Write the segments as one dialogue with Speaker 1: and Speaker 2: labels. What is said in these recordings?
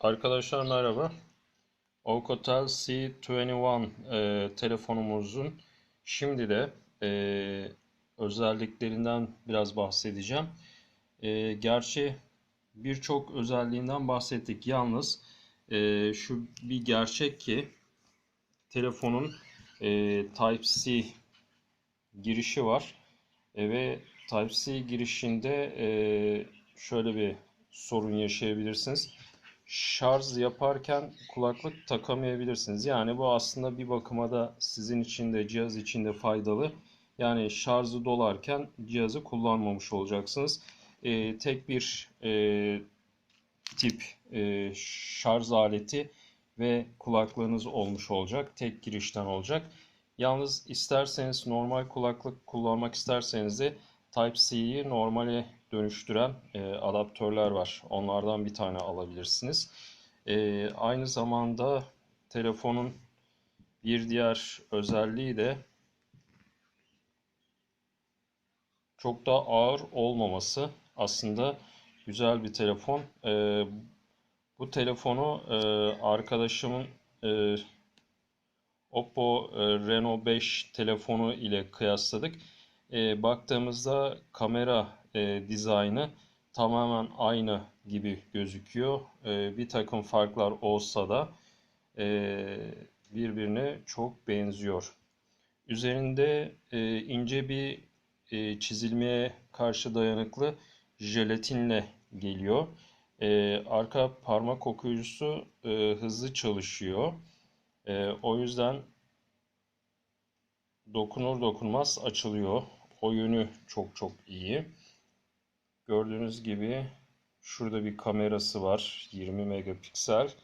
Speaker 1: Arkadaşlar merhaba. Alcatel C21 e, telefonumuzun şimdi de e, özelliklerinden biraz bahsedeceğim. E, gerçi birçok özelliğinden bahsettik. Yalnız e, şu bir gerçek ki telefonun e, Type-C girişi var. E, ve Type-C girişinde e, şöyle bir sorun yaşayabilirsiniz şarj yaparken kulaklık takamayabilirsiniz. Yani bu aslında bir bakıma da sizin için de cihaz için de faydalı. Yani şarjı dolarken cihazı kullanmamış olacaksınız. Ee, tek bir e, tip e, şarj aleti ve kulaklığınız olmuş olacak. Tek girişten olacak. Yalnız isterseniz normal kulaklık kullanmak isterseniz de Type-C'yi normale dönüştüren e, adaptörler var. Onlardan bir tane alabilirsiniz. E, aynı zamanda telefonun bir diğer özelliği de çok da ağır olmaması. Aslında güzel bir telefon. E, bu telefonu e, arkadaşımın e, Oppo e, Reno 5 telefonu ile kıyasladık. E, baktığımızda kamera e, dizaynı tamamen aynı gibi gözüküyor. E, bir takım farklar olsa da e, birbirine çok benziyor. Üzerinde e, ince bir e, çizilmeye karşı dayanıklı jelatinle geliyor. E, arka parmak okuyucusu e, hızlı çalışıyor. E, o yüzden dokunur dokunmaz açılıyor. O yönü çok çok iyi. Gördüğünüz gibi şurada bir kamerası var. 20 megapiksel.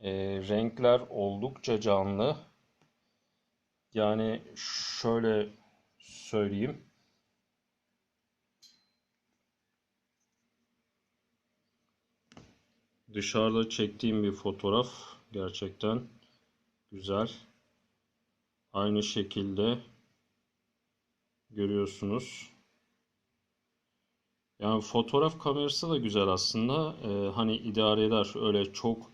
Speaker 1: E, renkler oldukça canlı. Yani şöyle söyleyeyim. Dışarıda çektiğim bir fotoğraf. Gerçekten güzel. Aynı şekilde görüyorsunuz. Yani fotoğraf kamerası da güzel aslında. Ee, hani idare eder. Öyle çok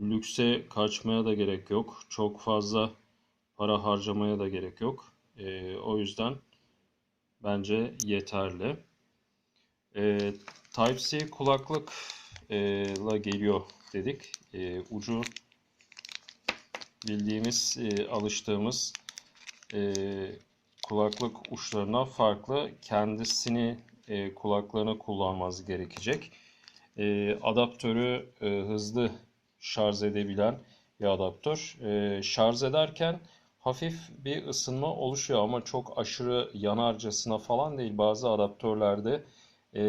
Speaker 1: lükse kaçmaya da gerek yok. Çok fazla para harcamaya da gerek yok. Ee, o yüzden bence yeterli. Ee, Type-C kulaklıkla geliyor dedik. Ee, ucu bildiğimiz, e, alıştığımız e, kulaklık uçlarına farklı. Kendisini e, kulaklarına kullanması gerekecek. E, adaptörü e, hızlı şarj edebilen bir adaptör. E, şarj ederken hafif bir ısınma oluşuyor ama çok aşırı yanarcasına falan değil. Bazı adaptörlerde e,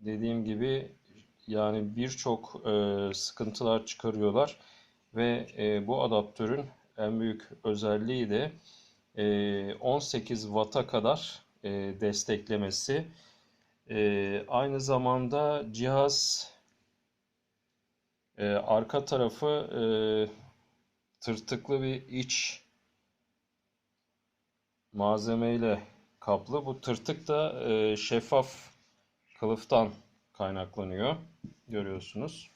Speaker 1: dediğim gibi yani birçok e, sıkıntılar çıkarıyorlar ve e, bu adaptörün en büyük özelliği de 18 Watt'a kadar e, desteklemesi. E, aynı zamanda cihaz e, arka tarafı e, tırtıklı bir iç malzemeyle kaplı. Bu tırtık da e, şeffaf kılıftan kaynaklanıyor. Görüyorsunuz.